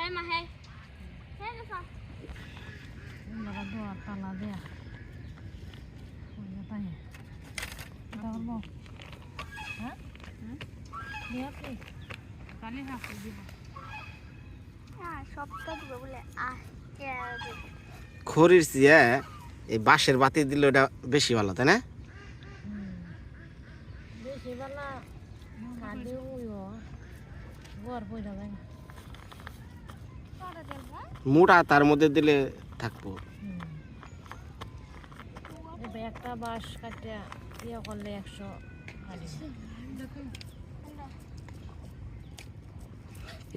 হ্যাঁ হ্যাঁ হ্যাঁ হ্যাঁ হ্যাঁ সবটা দিব বলে আহ? খড়ির চেয়ে এই বাঁশের বাতি দিলে ওটা বেশি ভালো তাই না বেশি বেলা কাটি উইব গড় পয়সা যায় কটা দেবো মোটা তার মধ্যে দিলে থাকব। একটা বাঁশ কাটে ইয়ে করলে একশো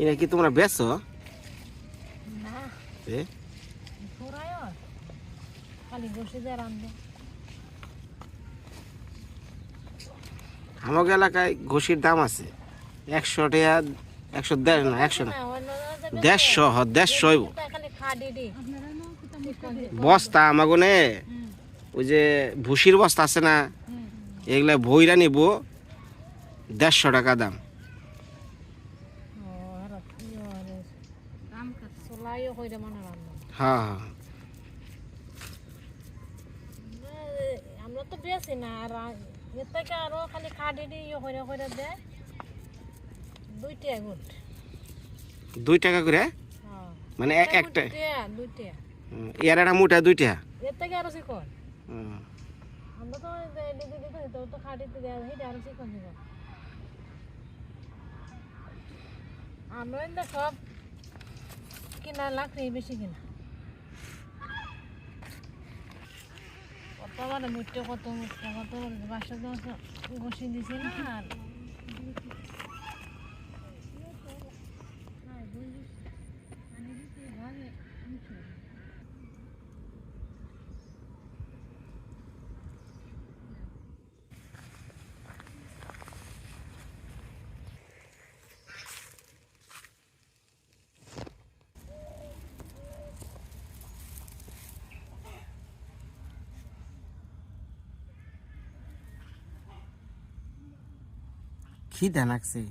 এটা কি তোমরা বেচো না। এ? ফুরায় খালি বসে দিয়ে রান্ধে আমাকে এলাকায় ঘষির দাম আছে। একশো টাকা একশো দেড় না একশো না। জায়গায় দেড়শো হ দেড়শো হইব। বেচে, খালি খাডি দি বস্তা আমাকে নে ওই যে ভুসির বস্তা আছে না এগুলা ভইরা নিব দেড়শো টাকা দাম। হ্যাঁ হ্যাঁ। আমরা তো বেশি না আর এর থেকে আরও খালি খাডি দি ইয়ে করে করে দেয়। দুই টাকা করে। হ্যাঁ। মানে একটা এর একটা মোটা দুইটা আমরা সব কিনা লাকড়ি বেশি কিনা। কত মানে কত মুটে কত বাসা দশ বসে দিছি না আর খিদে লাগছে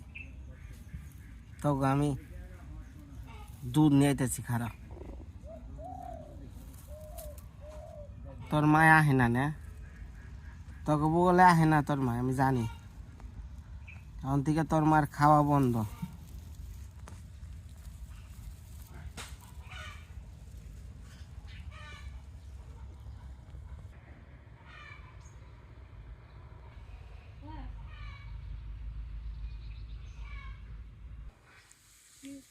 তখন আমি দুধ নিয়ে আইতেছি খারাপ তোর মায় আহে না না? তোকে বলে আহে না তোর মায়, আমি জানি। এখন থেকে তোর মার খাওয়া বন্ধ।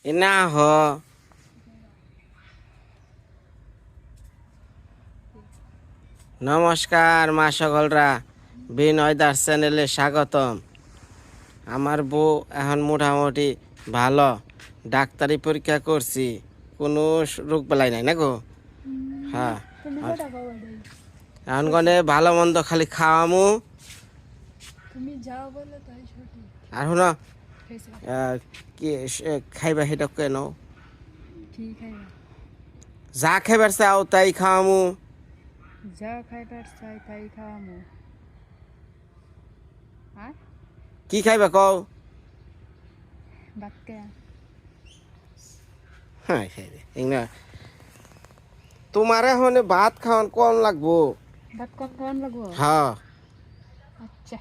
এ না হ। নমস্কার মা সকলরা। বিনয় দাস চ্যানেলে স্বাগতম। আমার বউ এখন মোটামুটি ভালো। ডাক্তারি পরীক্ষা করছি। কোনো রোগ বেলাই নাই না গো? হ্যাঁ। এখন গনে ভালো মন্দ খালি খাওয়ামু। আর শুনো খাইবা সেটা কেন যা খাইবার চাও তাই খাওয়ামু। যা খাইবার চাই তাই খাওয়ামো। কি খাইবা কও? ভাত হ্যাঁ খাই দে তোমার এখন ভাত খাওয়ান কম লাগবো। ভাত কম খাওয়ান লাগবো? হ্যাঁ আচ্ছা।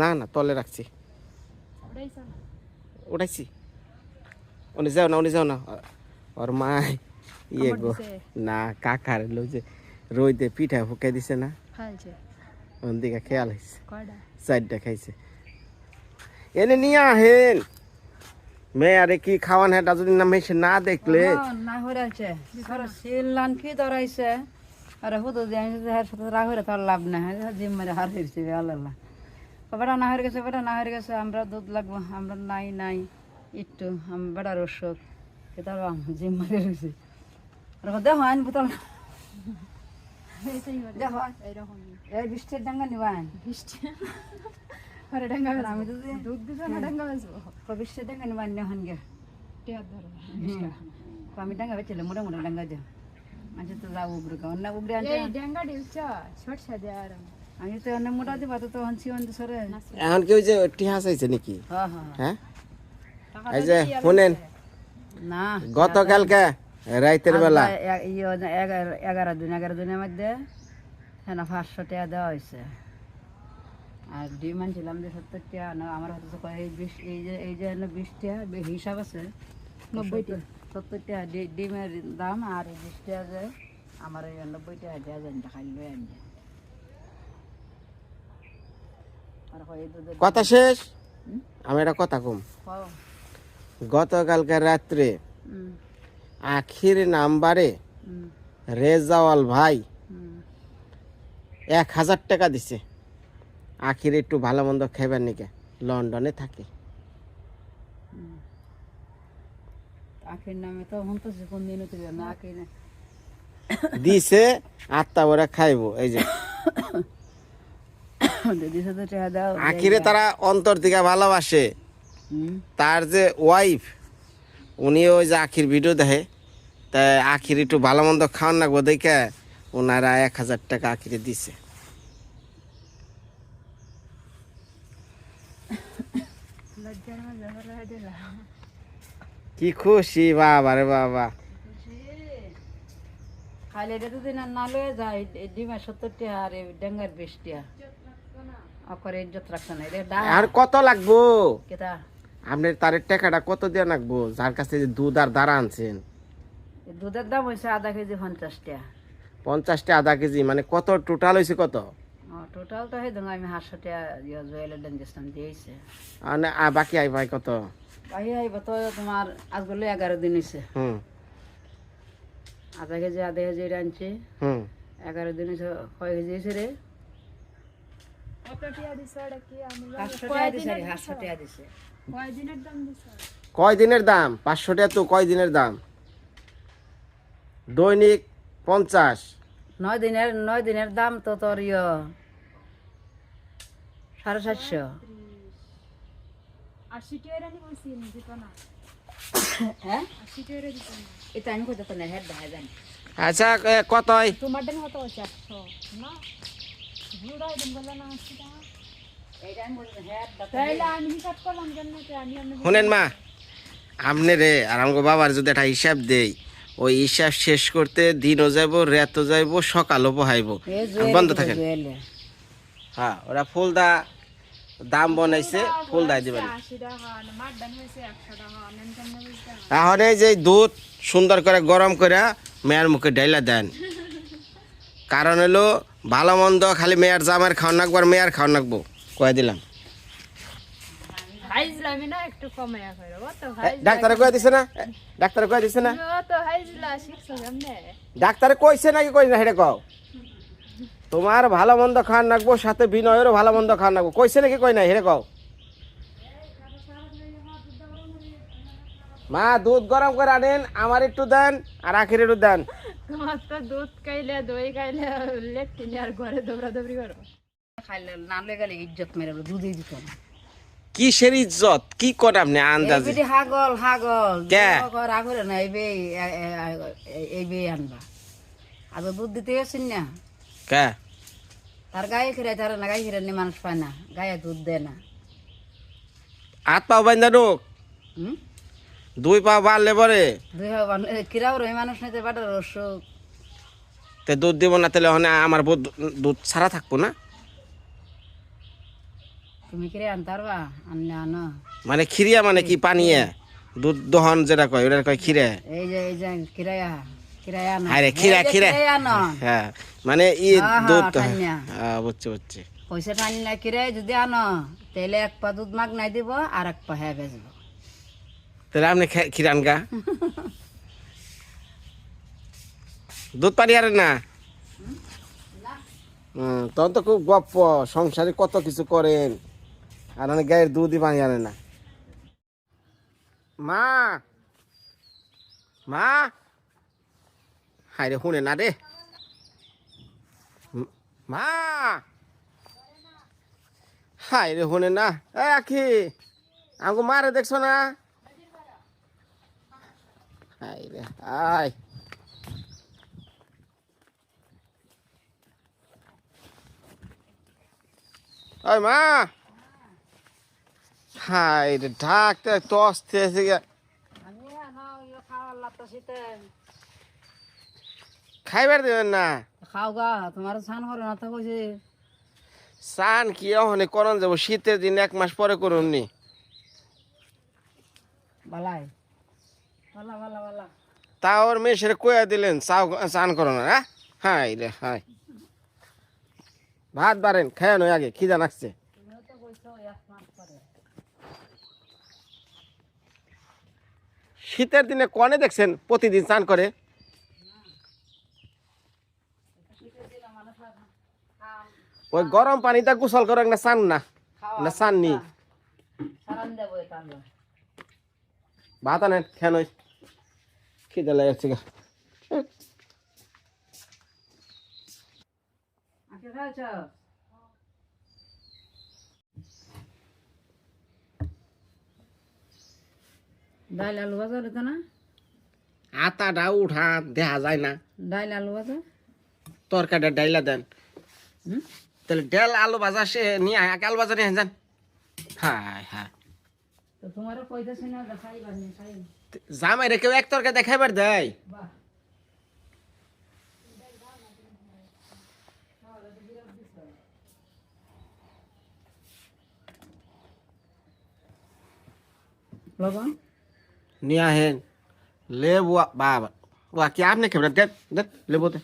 না না তলে রাখছি। উঠাইছি। উনি যাও না উনি যাও না। ওর মা ইয়ে গো না কাকার লো যে রইতে পিঠা ফুকাই দিছে না। খাইছে। দিকে খেয়াল হয়েছে চারটা খাইছে। এনে নিয়ে আহেন মেয়ে আরে কি খাওয়ান হেটা যদি না মেসে না দেখলে। না হইরাছে আর সিল কি দরাইছে আরে হুদু দিয়ে রাগ হইরা তার লাভ না জিম মারে হার হইছে আল্লাহ বেটা না হয়ে গেছে বেটা না হয়ে গেছে আমরা দুধ লাগবো আমরা নাই নাই একটু বেটার অসুখ এটা জিম মারে রয়েছে। দেখো আইন বোতল। এই বৃষ্টির ডাঙ্গা বৃষ্টি? আমি তো দুধ দিছো না ডাঙ্গা বেচবো? বৃষ্টির ডাঙ্গা নিবান নেহন গে। আমি ডাঙ্গা বেচলে মোটা মোটা ডাঙ্গা যা। আচ্ছা তো যাও উগরে না উগরে আনছে ডেঙ্গা ডিলছ ছোট সাদে আর আমি তো অনেক মোটা দিবা তো তখন সিমন দিছরে এখন কি ওই যে টিহা চাইছে নাকি? হ্যাঁ হ্যাঁ। হ্যাঁ? এই যে শুনেন। না। গতকালকে রাইতের বেলা। ইয়ে এগারো দিন এগারো দিনের মধ্যে হ্যাঁ পাঁচশো টাকা দেওয়া হয়েছে আর ডিম আনছিলাম যে সত্তর টাকা না আমার হাতে তো কয় এই বিশ এই যে এই যে বিশ টাকা হিসাব আছে। নব্বই টাকা সত্তর টাকা ডিমের দাম আর বিশ টাকা যে আমার এই নব্বই টাকা দেওয়া যায় খালি লয়ে আনছে আর কয় এই দুধের কথা শেষ? আমি একটা কথা কম। গতকালকে রাত্রে আখির নাম্বারে রেজাওয়াল ভাই এক হাজার টাকা দিছে। আখির একটু ভালো মন্দ খাইবার নিকে লন্ডনে থাকে। আখের নামে তো হন তো কোন দিনও না আখের দিছে আত্মা ওরা খাইবো এই যে দিদির সাথে টাকা দাও আখিরে তারা অন্তর থেকে ভালোবাসে। তার যে ওয়াইফ উনি ওই যে আখির ভিডিও দেখে। তা আখির একটু ভালো মন্দ খাওয়ান লাগবো দেখে ওনারা এক হাজার টাকা আখিরে দিছে। কি খুশি বাবা রে বাবা। খালি এটা তো দিন না লয়ে যায় ডিমা সত্তর টাকা আর ডেঙ্গার বিশ টাকা অকরে ইজ্জত রাখছে না রে ডা আর কত লাগবো? কেতা? আপনার তার টাকাটা কত দিয়ে লাগবো? যার কাছে দুধ আর দাঁড়া আনছেন। দুধের দাম হয়েছে আধা কেজি পঞ্চাশ টাকা। পঞ্চাশটা আধা কেজি মানে কত? টোটাল হয়েছে কত? টোটাল তো আমি দিয়েছে। আর বাকি আই ভাই কত? বাহি আইব তো তোমার আজগুলো এগারো দিন হয়েছে হুম। আধা কেজি আধা কেজি আনছি। হুম। এগারো দিন হয়েছে কয় কেজি হয়েছে রে পাঁচশো টাকা দিছে রে সাতশো টাকা দিছে কয় দিনের দাম? পাঁচশো টাকা তো কয় দিনের দাম? দৈনিক পঞ্চাশ। নয় দিনের নয় দিনের দাম তো তোর ইয়ে সাড়ে সাতশো। হ্যাঁ? আচ্ছা কত হয়? হেড শুনেন মা আপনি রে আর আমাকে বাবার যদি একটা হিসাব দেই ওই হিসাব শেষ করতে দিনও যাইব রাতও যাইব সকালও পোহাইব বন্ধ থাকেন? হ্যাঁ ওরা ফুল দা দাম বনাইছে ফুল দাই দিবেন এই যে দুধ সুন্দর করে গরম করে মেয়ের মুখে ডাইলা দেন। কারণ হলো ভালো মন্দ খালি মেয়ের জামার খাওয়ান নাকবো আর মেয়ের খাওয়ান নাকবো। কয়ে দিলাম। ডাক্তারে কয়ে দিছে না? এ, ডাক্তারে কয়ে দিছে না? ডাক্তারে কইছে নাকি কই না হেরে কও? তোমার ভালো মন্দ খাওয়ান নাকবো সাথে বিনয়েরও ভালো মন্দ খাওয়ান নাকবো। কইছে নাকি কই না হেরে কও? মা দুধ গরম করে আনেন আমার একটু দেন আর আখির একটু দেন। তোমার তো দুধ খাইলে দই খাইলে লেট্টিনি আর ঘরে দৌড়া দৌড়ি করো। খাইলে না গেলে ইজ্জত মেরে দুধই দিত না। কিসের ইজ্জত? কি করে আপনি আন্দাজে? এইবিটি হাগল হাগল। কে? না এই বে এই বে আনবা। আর দুধ দিতে গেছেন না? কে? তার গায়ে খিরাই তার না গায়ে খিরাই মানুষ পায় না গায়ে দুধ দেয় না। হাত পা বাইন্দা ঢোক। হুম? দুই পা বাড়লে পরে? দুই কিরাও রই মানুষ নিতে পারে অসুখ তে দুধ দিব না তাহলে ওখানে আমার বউ দুধ ছাড়া থাকব না? তুমি কিরে আনতে আনলে আনো। মানে খিরিয়া মানে কি পানিয়ে? দুধ দহন যেটা কয় ওটা কয় খিরে এই যে এই যে কিরায়া কিরায়া আনো। আরে খিরা খিরা হ্যাঁ মানে ই হ্যাঁ, হ্যাঁ, দুধ ঠান্ডা। হ্যাঁ। বুঝছি বুঝছি। পয়সা টানলে কিরাই যদি আনো তাহলে এক পা দুধ মাগ নাই দিব আর এক পা হ্যাঁ বেচবো। তাহলে আপনি খিরান গা দুধ পানি আর না? তখন তো খুব গপ্প, সংসারে কত কিছু করেন, আর অনেক গায়ের দুধই পানি আনে না। মা! মা! হাই রে, শুনে না রে। মা! হায় রে, শুনে না। এ আখি, আমাকে মারে দেখছ না? হায় রে আয় ওই মা হাই রে ঢাকতে তস্তে খাইবার দেবেন না খাও গা তোমার স্নান করে না তো কইছে সান কি ওখানে করন যাব শীতের দিন এক মাস পরে করুন নি বালাই বালা বালা বালা তা ওর মেয়ে সেরে কয়া দিলেন চাও চান করো না হ্যাঁ? রে হাই ভাত বাড়েন খেয়ে নয় আগে খিদা নাকছে শীতের দিনে কনে দেখছেন প্রতিদিন চান করে? ওই গরম পানিটা গোসল করে না চান না? না চান নি। ভাত আনেন খেয়ে নয় খিদা লেগেছে। ডাইল আলু ভাজা দিত না? আটাটা উঠা দেখা যায় না। ডাইল আলু ভাজা? তরকারিটা ডাইলা দেন। হুম? তাহলে ডাল আলু ভাজা সে নিয়ে আয় আলু ভাজা নিয়ে যান। হাই হাই তো তোমারও কইতেছি না দেখাই বানি খাই জামাই রে কেউ এক তরকারি দেখাইবার দেয় বাহ লবণ নিয়ে আহেন লেবু বাবা ওয়া কি আপনি খেবেন দেন দেন লেবু দে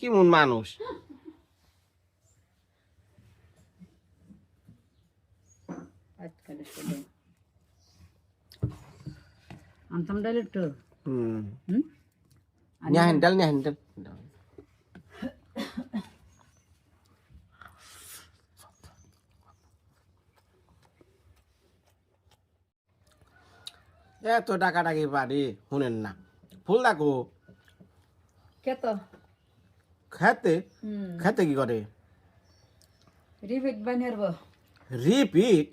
কি মন মানুষ আজকে দেবো আনতাম হুম নিয়ে নিয়ে ডাল এত টাকা টাকি পারি শুনেন না। ফুল ডাকো কে তো খেতে খেতে কি করে? রিপিট বানিয়ে রিপিট?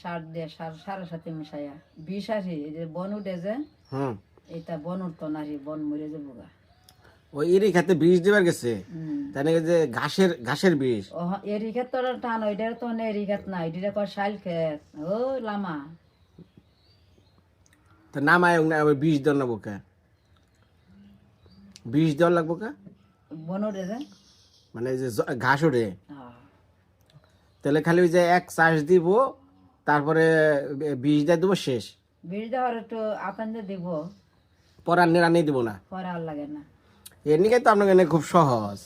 সার দিয়ে সার সারের সাথে মিশাইয়া। বিষ আসি এই যে বন উঠে যে হুম এটা বন উঠতো না বন মরে যাব গা ওই ইরি খেতে বীজ দিবার গেছে? তাই যে ঘাসের ঘাসের ও এরি ক্ষেত তোর টান ওইটার তো না এরি ক্ষেত না ওইটা কয় শাইল ক্ষেত। ও লামা। তো নামায় না ওই বীজ দেওয়ার লাগবো কে? বীজ দেওয়ার লাগবো কে? বন উঠে যে। মানে যে ঘাস ওঠে। হ্যাঁ। তাহলে খালি ওই যে এক চাষ দিব তারপরে বীজ দিয়ে দেবো শেষ। বিষ দেওয়ার একটু আতান দিয়ে দিব। পরে আর নিরানি দিব না। পরে আর লাগে না। এমনিকে তো আপনার এনে খুব সহজ।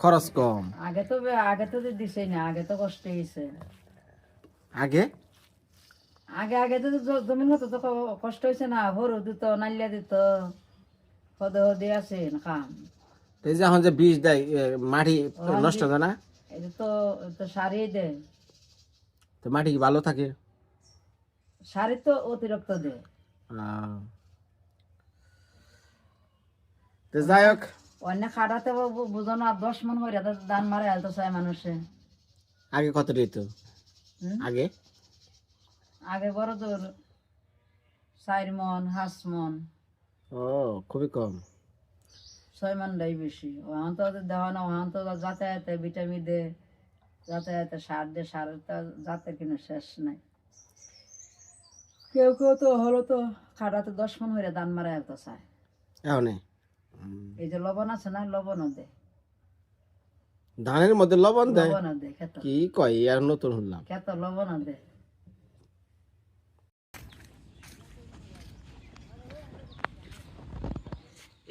খরচ কম। আগে তো আগে তো দিছে না আগে তো কষ্ট হয়েছে আগে? আগে আগে তো জমিন হতো তো কষ্ট হয়েছে না হরু দিত নালিয়া দিত হদে হদে আছে কাম। এই যে এখন যে বীজ দেয় মাটি নষ্ট হয় না? এটা তো তো সারিয়ে দে তো মাটি কি ভালো থাকে? সারি তো অতিরিক্ত দে আহ। তো যাই হোক। অন্য খাটাতে বু- বুঝো না দশ মন হয়ে দান মারে আলতো চায় মানুষে। আগে কত দিত? আগে? আগে বড় তোর চার মন হাঁস মন। ও খুবই কম। ছয় মনটাই বেশি। ওখান তো দেওয়া না ওখান তো যাতায়াতে ভিটামিন দে। যাতায়াতে সার দে সার তো যাতে কিনে শেষ নাই। কেউ কেউ তো হলো তো খাটাতে দশ মন হয়ে দান মারে আলতো চায়। এই যে লবণ আছে না লবণও দে। ধানের মধ্যে লবণ দেয়? লবণও দে খেত। কি কয় আর নতুন শুনলাম খেত লবণও দে।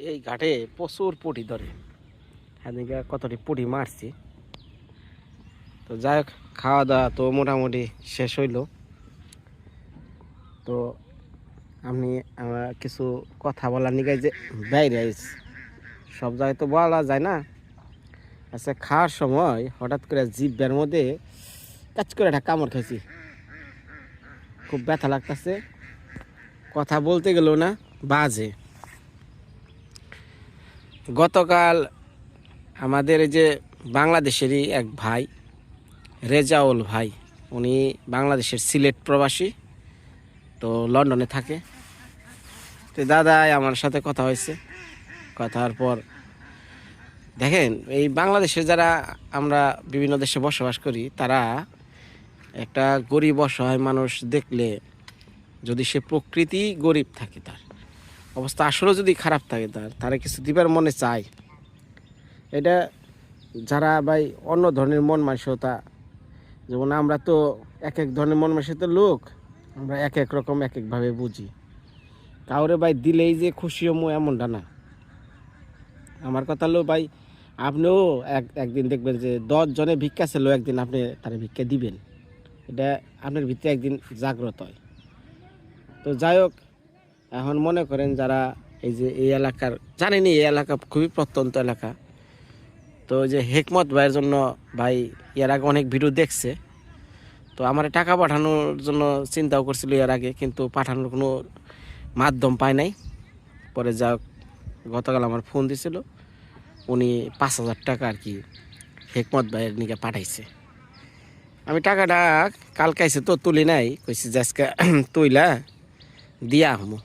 এই ঘাটে প্রচুর পুঁটি ধরে। এদিকে কতটি পুঁটি মারছি। তো যাই হোক খাওয়া দাওয়া তো মোটামুটি শেষ হইল। তো আমি আমার কিছু কথা বলার নিগাই যে বাইরে আইস। সব জায়গায় তো বলা যায় না। আচ্ছা খাওয়ার সময় হঠাৎ করে জিভের মধ্যে কাজ করে একটা কামড় খাইছি। খুব ব্যথা লাগতেছে। কথা বলতে গেলেও না, বাজে। গতকাল আমাদের এই যে বাংলাদেশেরই এক ভাই রেজাউল ভাই, উনি বাংলাদেশের সিলেট প্রবাসী, তো লন্ডনে থাকে। তো দাদা আমার সাথে কথা হয়েছে। কথার পর দেখেন, এই বাংলাদেশে যারা আমরা বিভিন্ন দেশে বসবাস করি, তারা একটা গরিব অসহায় মানুষ দেখলে যদি সে প্রকৃতি গরিব থাকে তার, অবস্থা আসলে যদি খারাপ থাকে তার, তারা কিছু দিবার মনে চায়। এটা যারা ভাই অন্য ধরনের মন মানসিকতা যেমন আমরা তো এক এক ধরনের মন মানসিকতার লোক, আমরা এক এক রকম এক একভাবে বুঝি। কাউরে ভাই দিলেই যে খুশি হমো এমনটা না। আমার কথা হলো ভাই, আপনিও এক, একদিন দেখবেন যে দশ জনে ভিক্ষা ছিল, একদিন আপনি তারা ভিক্ষা দিবেন। এটা আপনার ভিতরে একদিন জাগ্রত হয়। তো যাই হোক, এখন মনে করেন যারা এই যে এই এলাকার জানেনি এই এলাকা খুবই প্রত্যন্ত এলাকা। তো যে হেকমত ভাইয়ের জন্য ভাই এর আগে অনেক ভিডিও দেখছে। তো আমার টাকা পাঠানোর জন্য চিন্তাও করছিল এর আগে, কিন্তু পাঠানোর কোনো মাধ্যম পায় নাই। পরে যা গতকাল আমার ফোন দিছিল, উনি পাঁচ হাজার টাকা আর কি হেকমত ভাইয়ের নিকে পাঠাইছে। আমি টাকাটা কালকে আইসে তো তুলি নাই, কইছি আজকে তুইলা দিয়া হমো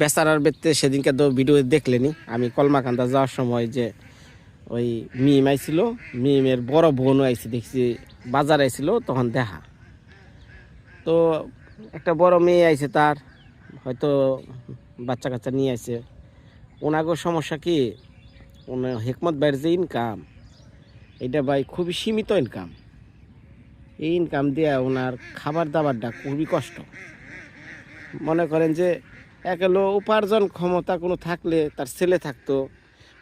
বেচারার বেতে সেদিনকে তো ভিডিও দেখলেনি। আমি কলমাকান্দা যাওয়ার সময় যে ওই মিম আইছিল, মিমের বড় বোনও আইছে, দেখছি বাজার আইছিল, তখন দেখা। তো একটা বড় মেয়ে আইছে তার, হয়তো বাচ্চা কাচ্চা নিয়ে আইছে। ওনাগো সমস্যা কি? ওনার হেকমত ভাইয়ের যে ইনকাম এটা ভাই খুবই সীমিত ইনকাম এই ইনকাম দিয়ে ওনার খাবার দাবারটা খুবই কষ্ট। মনে করেন যে এক হলো উপার্জন ক্ষমতা কোনো থাকলে তার ছেলে থাকতো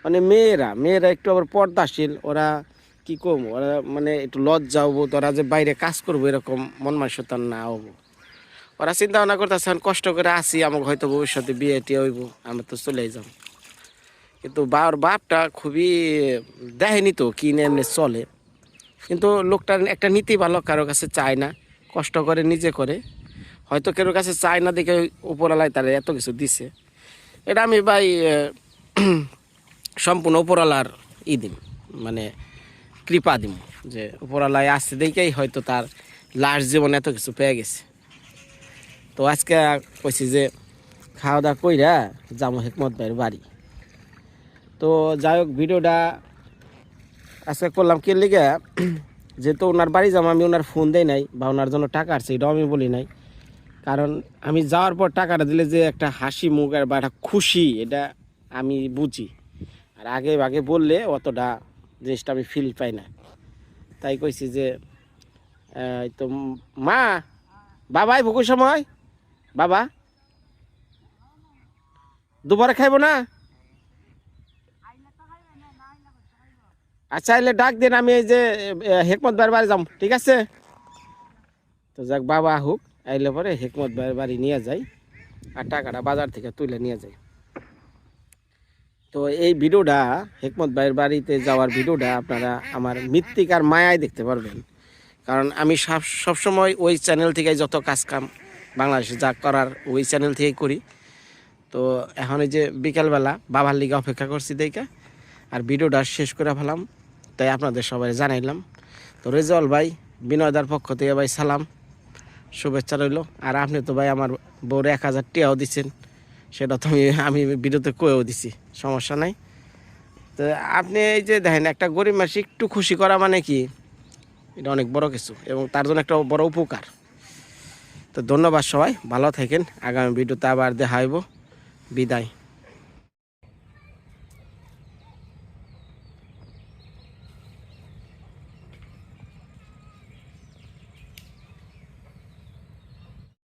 মানে মেয়েরা মেয়েরা একটু আবার পর্দাশীল, ওরা কি কম? ওরা মানে একটু লজ্জা হব তোরা যে বাইরে কাজ করব এরকম মন মানসিকতা না হব। ওরা চিন্তা ভাবনা করতেছে "আমি কষ্ট করে আসি, আমাকে হয়তো ভবিষ্যতে বিয়ে টিয়ে হইব, আমরা তো চলেই যাব। কিন্তু বাবার বাপটা খুবই দেয়নি তো, কি এমনি চলে। কিন্তু লোকটার একটা নীতি ভালো কারও কাছে চায় না, কষ্ট করে, নিজে করে। হয়তো কারোর কাছে চায় না দেখে উপরালায় তারা এত কিছু দিছে। এটা আমি ভাই সম্পূর্ণ উপরালার ই দিম মানে কৃপা দিম যে উপরালায় আসছে দেখেই হয়তো তার লাস্ট জীবনে এত কিছু পেয়ে গেছে। তো আজকে কইছি যে খাওয়া দাওয়া কইরা যাব হেকমত ভাইয়ের বাড়ি। তো যাই হোক, ভিডিওটা আজকে করলাম কি লিগে, যেহেতু ওনার বাড়ি যাব, আমি ওনার ফোন দেই নাই বা ওনার জন্য টাকা আসছে, এটাও আমি বলি নাই। কারণ আমি যাওয়ার পর টাকাটা দিলে যে একটা হাসি মুখ আর বা একটা খুশি, এটা আমি বুঝি। আর আগে আগে বললে অতটা জিনিসটা আমি ফিল পাই না। তাই কইছি যে তো মা বাবাই ভুকুর সময়? বাবা? দুবারে খাইবো না? আচ্ছা এলে ডাক দিন, আমি এই যে হেকমত ভাইয়ের বাড়ি যাম, ঠিক আছে? তো যাক, বাবা হোক, আইলে পরে হেকমত বাড়ি নিয়ে যাই, আর টাকাটা বাজার থেকে তুলে নিয়ে যাই। তো এই ভিডিওটা হেকমত ভাইয়ের বাড়িতে যাওয়ার ভিডিওটা আপনারা আমার মৃত্তিকার মায়ায় দেখতে পারবেন। কারণ আমি সব সবসময় ওই চ্যানেল থেকে যত কাজ কাম বাংলাদেশে যা করার ওই চ্যানেল থেকেই করি। তো এখন এই যে বিকালবেলা বাবার লিগে অপেক্ষা করছি দেখে, আর ভিডিওটা শেষ করে ফেলাম, তাই আপনাদের সবাই জানাইলাম। তো রেজল ভাই, বিনয়দার পক্ষ থেকে ভাই সালাম, শুভেচ্ছা রইল। আর আপনি তো ভাই আমার বউরে এক হাজার টিয়াও দিচ্ছেন সেটা তো আমি ভিডিওতে কয়েও দিছি, সমস্যা নাই। তো আপনি এই যে দেখেন, একটা গরিব মানুষ একটু খুশি করা মানে কি? এটা অনেক বড় কিছু এবং তার জন্য একটা বড় উপকার। তো ধন্যবাদ সবাই, ভালো থাকেন, আগামী ভিডিওতে আবার দেখা হইব। বিদায়।